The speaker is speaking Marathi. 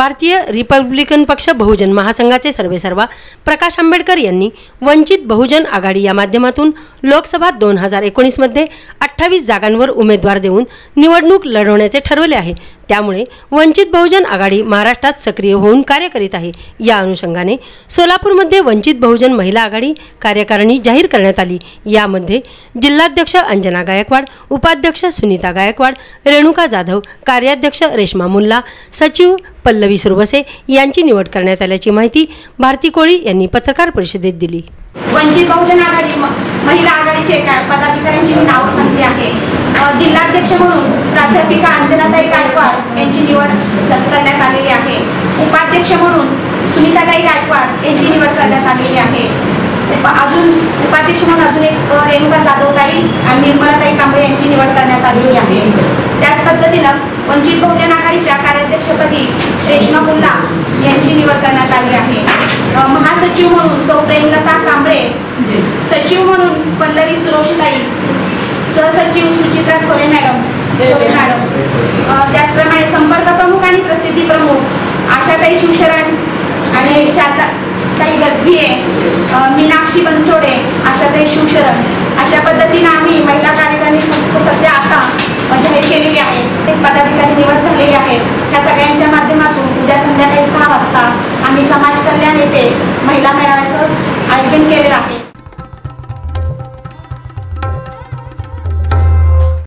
भारतीय रिपब्लिकन पक्ष बहुजन महासंघाचे सर्वेसर्वा प्रकाश आंबेडकर यांनी वंचित बहुजन आघाडी या माध्यमातून लोकसभा दोन हजार एकोणीसमध्ये अठ्ठावीस जागांवर उमेदवार देऊन निवडणूक लढवण्याचे ठरवले आहे. त्यामुळे वंचित बहुजन आघाडी महाराष्ट्रात सक्रिय होऊन कार्य करीत आहे. या अनुषंगाने सोलापूरमध्ये वंचित बहुजन महिला आघाडी कार्यकारिणी जाहीर करण्यात आली. यामध्ये जिल्हाध्यक्ष अंजना गायकवाड उपाध्यक्ष सुनीता गायकवाड रेणुका जाधव कार्याध्यक्ष रेश्मा मुल्ला सचिव पल्लवी सुरवसे यांची निवड करण्यात आल्याची माहिती भारती कोळी यांनी पत्रकार परिषदेत दिली. वंचित बहुजन आघाडी महिला आघाडीचे पदाधिकाऱ्यांची नाव सांगते आहे अ, जिल्हाध्यक्ष म्हणून प्राध्यापिका अंजनाताई गायकवाड यांची निवड करण्यात आलेली आहे. उपाध्यक्ष म्हणून सुनीताताई गायकवाड यांची निवड करण्यात आलेली आहे. अजून उपाध्यक्ष म्हणून अजून एक रेणुका जाधवताई आणि निर्मलाताई कांबळे यांची निवड करण्यात आलेली आहे. त्याच पद्धतीनं वंचित बहुजन आघाडीच्या कार्याध्यक्षपदी रेश्मा मुल्ला यांची निवड करण्यात आली आहे. महासचिव म्हणून सौ प्रेमलता कांबळे सचिव म्हणून पल्लवी सुरोशीताई सहसचिव सुचित्रा खोरे मॅडम गजभिये मीनाक्षी बनसोडे आशाताई शिवशरण. अशा पद्धतीनं आम्ही महिला कार्यकारिणी सध्या आता जाहीर केलेली आहे ते पदाधिकारी निवड झालेली आहेत. त्या सगळ्यांच्या माध्यमातून उद्या संध्याकाळी सहा वाजता आम्ही समाज कल्याण येथे महिला मेळाव्याचं